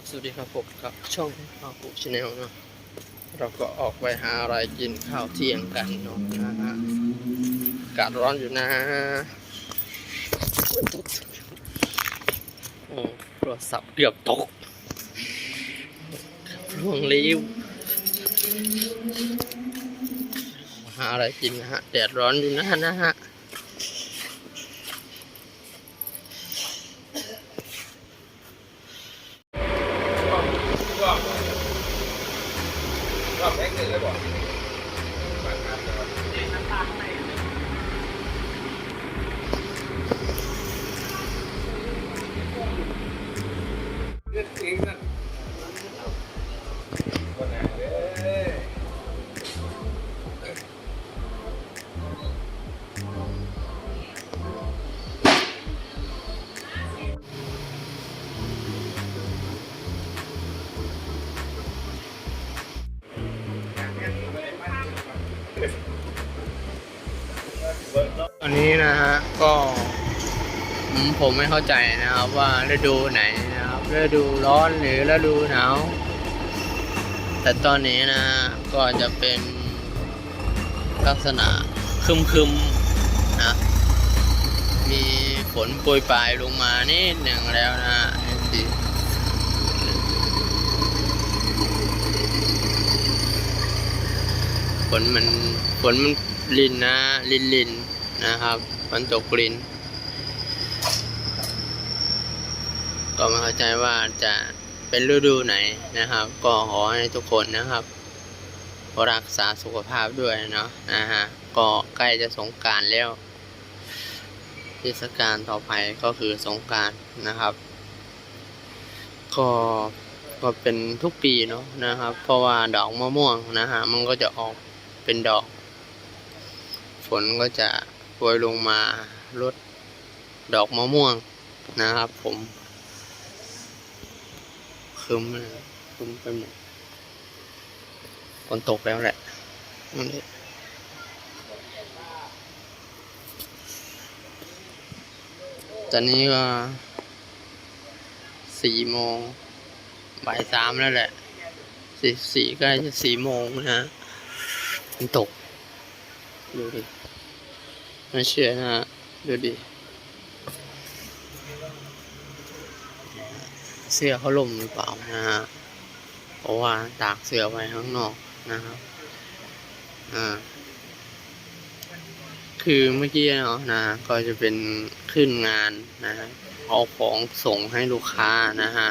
ครับสวัสดีครับผมกับช่องข้าวปุชแนลเนาะเราก็ออกไปหาอะไรกินข้าวเที่ยงกันเนาะนะฮะอากาศร้อนอยู่นะโอ้โทรศัพท์เกือบตกร่วงริ้วหาอะไรกินนะฮะแดดร้อนอยู่นะนะฮะ อันนี้นะฮะก็ผมไม่เข้าใจนะครับว่าฤดูไหนนะครับฤดูร้อนหรือฤดูหนาวแต่ตอนนี้นะก็จะเป็นลักษณะครึมนะมีฝนโปรยปลายลงมานิดหนึ่งแล้วนะฮะสิฝนมันฝนมัน ลินนะลินลินนะครับฝนตกลิน ก็ไม่เข้าใจว่าจะเป็นฤดูไหนนะครับ ก็ขอให้ทุกคนนะครับ รักษาสุขภาพด้วยเนาะนะฮะก็ใกล้จะสงการแล้วเทศกาลต่อไปก็คือสงการนะครับ ก็ก็เป็นทุกปีเนาะนะครับ เพราะว่าดอกมะม่วงนะฮะมันก็จะออกเป็นดอก ฝนก็จะโปรยลงมาลดดอกมะม่วงนะครับผมคืมคืมไปหมดฝนตกแล้วแหละตอนนี้ก็สี่โมงบ่ายสามแล้วแหละสี่สี่ใกล้จะสี่โมงนะฝนตก ดูดิไม่เชื่อนะดูดิ เสื้อเขาล่มหรือเปล่านะฮะเพราะว่าตากเสื้อไว้ข้างนอกนะครับอ่าคือเมื่อกี้เนาะนะก็จะเป็นขึ้นงานนะฮะเอาของส่งให้ลูกค้านะฮะ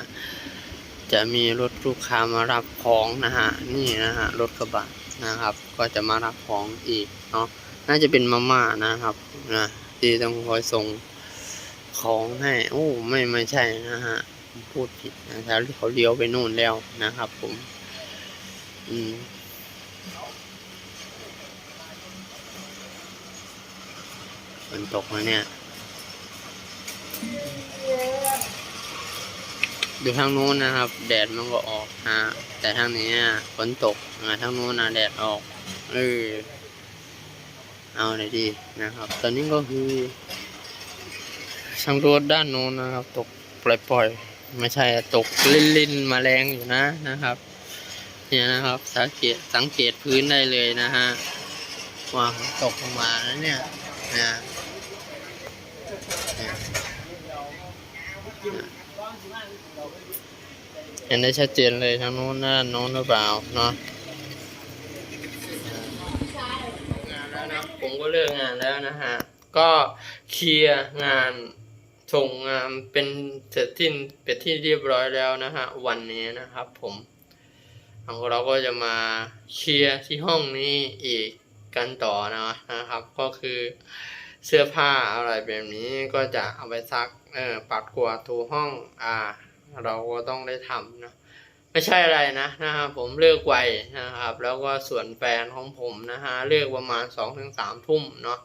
จะมีรถลูกค้ามารับของนะฮะนี่นะฮะรถกระบะ นะครับ ก็จะมารับของอีกเนาะน่าจะเป็นมาม่านะครับนะที่ต้องคอยส่งของให้โอ้ไม่ไม่ใช่นะฮะผมพูดผิดนะครับเขาเลี้ยวไปนู่นแล้วนะครับ ผม อืมฝนตกแล้วเนี่ย ดูทางนู้นนะครับ แดดมันก็ออกนะ แต่ทางนี้ฝนตกทางนู้นแดดออก เออ เอาไหนอยดีนะครับ ตอนนี้ก็คือสำรวจด้านโน้นนะครับ ตกปล่อยๆ ไม่ใช่ตกลินๆมาแรงอยู่นะนะครับ เนี่ยนะครับ สังเกตสังเกตพื้นได้เลยนะฮะว่าตกลงมาแล้วเนี่ยนะ เนี่ยเห็นได้ชัดเจนเลยทางโน้นด้านโน้นหรือเปล่าเนาะงานแล้วนะผมก็เลิกงานแล้วนะฮะ ก็เคลียร์งานส่งงานเป็นเสร็จสิ้นเป็นที่เรียบร้อยแล้วนะฮะ วันนี้นะครับผมเราก็จะมาเคลียร์ที่ห้องนี้อีกกันต่อนะนะครับ ก็คือเสื้อผ้าอะไรแบบนี้ก็จะเอาไปซักเออปัดกวาดถูห้องอ่า เราก็ต้องได้ทำนะไม่ใช่อะไรนะนะครับผมเลิกไวนะครับ แล้วก็ส่วนแฟนของผมนะฮะเลิกประมาณสองถึงสามทุ่มเนาะ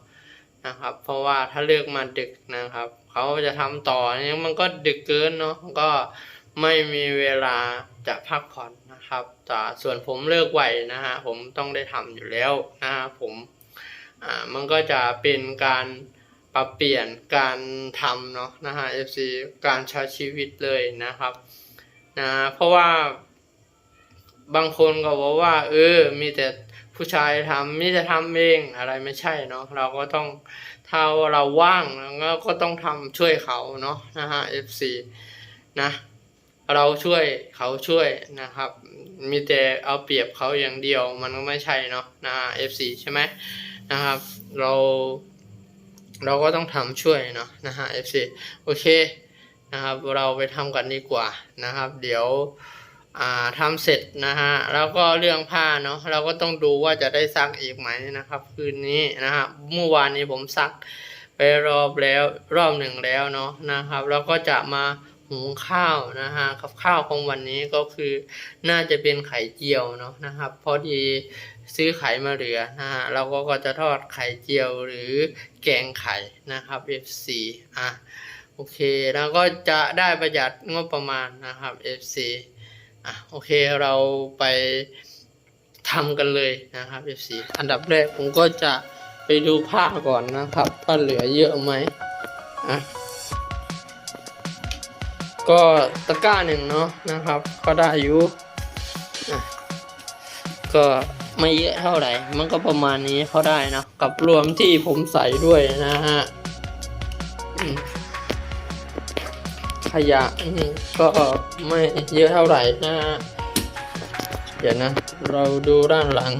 นะครับ เพราะว่าถ้าเลิกมาดึกนะครับเขาจะทำต่อเนี่ยมันก็ดึกเกินเนาะก็ไม่มีเวลาจะพักผ่อนนะครับแต่ส่วนผมเลิกไวนะฮะผมต้องได้ทำอยู่แล้วนะฮะผมอ่ามันก็จะเป็นการ ปรับเปลี่ยนการทำเนาะนะฮะ FC การใช้ชีวิตเลยนะครับนะเพราะว่าบางคนก็บอกว่า เออ มีแต่ผู้ชายทำมีแต่ทำเองอะไรไม่ใช่เนาะเราก็ต้องถ้าเราว่างแล้วก็ต้องทำช่วยเขาเนาะนะฮะ FC นะเราช่วยเขาช่วยนะครับ มีแต่เอาเปรียบเขาอย่างเดียวมันก็ไม่ใช่เนาะนะ FC ใช่ไหมนะครับ เรา เราก็ต้องทำช่วยเนาะนะฮะ FC โอเคนะครับเราไปทำกันดีกว่านะครับ เดี๋ยวอ่าทำเสร็จนะฮะแล้วก็เรื่องผ้าเนาะเราก็ต้องดูว่าจะได้ซักอีกไหมนะครับ คืนนี้นะฮะเมื่อวานนี้ผมซักไปรอบแล้วรอบหนึ่งแล้วเนาะนะครับ แล้วก็จะมา หุงข้าวนะฮะกับข้าวของวันนี้ก็คือน่าจะเป็นไข่เจียวเนาะนะครับพอดีซื้อไข่มาเหลือนะฮะเราก็ก็จะทอดไข่เจียวหรือแกงไข่นะครับ FC อะโอเคแล้วก็จะได้ประหยัดงบประมาณนะครับ FC อะโอเคเราไปทำกันเลยนะครับ FC อันดับแรกผมก็จะไปดูผ้าก่อนนะครับว่าเหลือเยอะไหมอะ ก็ตะกร้าหนึ่งเนาะนะครับ ก็ได้อยู่ก็ไม่เยอะเท่าไหร่ มันก็ประมาณนี้เขาได้นะ กับรวมที่ผมใส่ด้วยนะฮะขยะก็ไม่เยอะเท่าไหร่นะฮะเดี๋ยวนะ เราดูด้านหลัง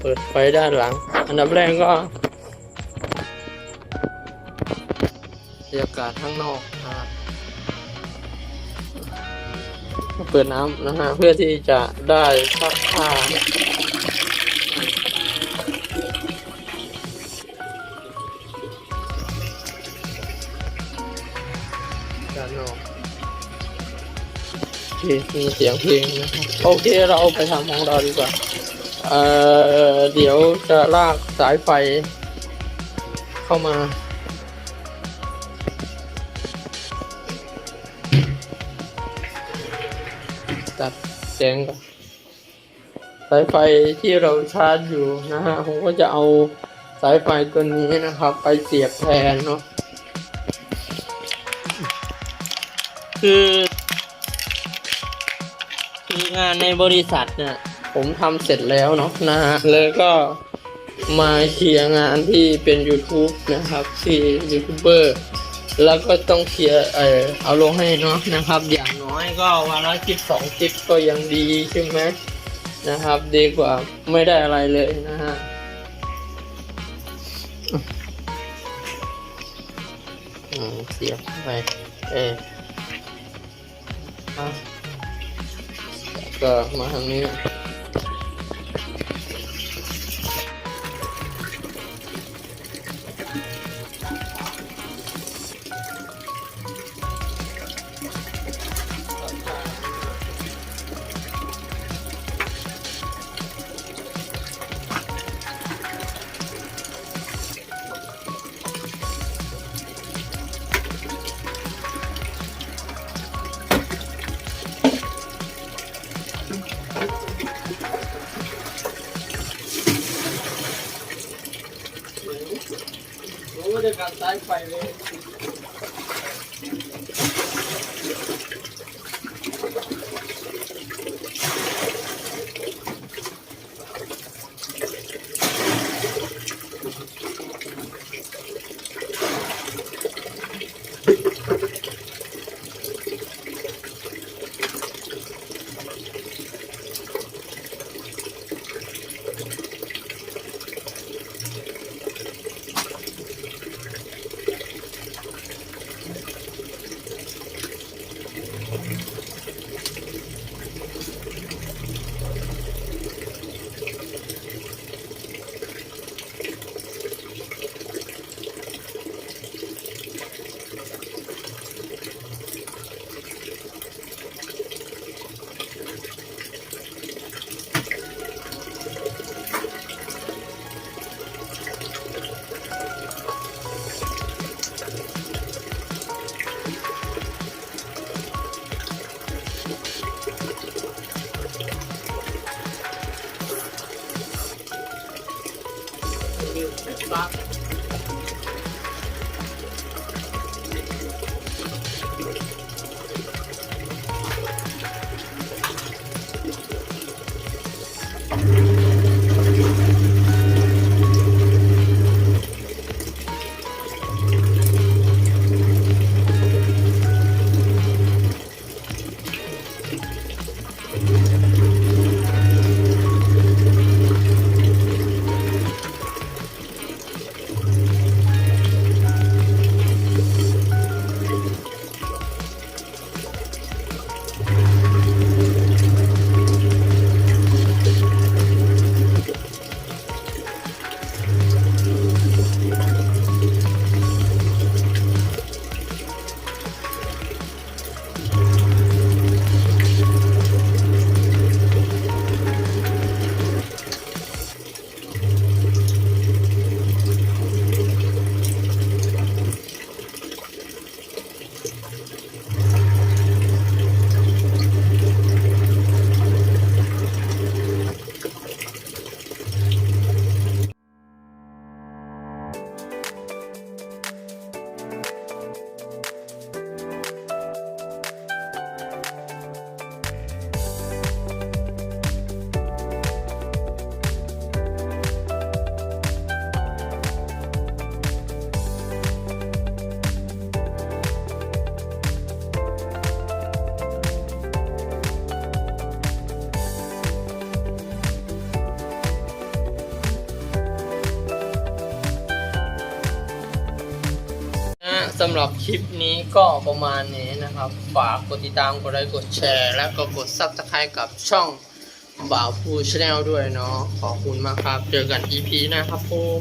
เปิดไฟด้านหลัง อันดับแรกก็ บรรยากาศข้างนอกนะครับเปิดน้ำนะฮะเพื่อที่จะได้ซักผ้าด้านนอกโอเคมีเสียงเพลงนะครับโอเคเราไปทำของเราดีกว่าเอ่อเดี๋ยวจะลากสายไฟเข้ามา ตัดแสงสายไฟที่เราชาร์จอยู่นะฮะผมก็จะเอาสายไฟตัวนี้นะครับ ไปเสียบแทนเนาะคือคืองานในบริษัทเนี่ย ผมทำเสร็จแล้วเนาะนะฮะแล้วก็มาเคลียร์งานที่เป็น YouTube นะครับ ที่ยูทูบเบอร์แล้วก็ต้องเคลียร์เออเอาลงให้เนาะนะครับ อย่าง น้อยก็วันละคลิปสองคลิปก็ยังดีใช่ไหมนะครับ ดีกว่าไม่ได้อะไรเลยนะฮะอืมเสียบไปเอออะก็มาทางนี้ de cantar para ver. สำหรับคลิปนี้ก็ประมาณนี้นะครับ ฝากกดติดตามกดไลค์กดแชร์ และก็กดซับสไครต์กับช่องบ่าวพูชแนลด้วยเนาะขอบคุณมากครับ เจอกัน EP หนะครับผม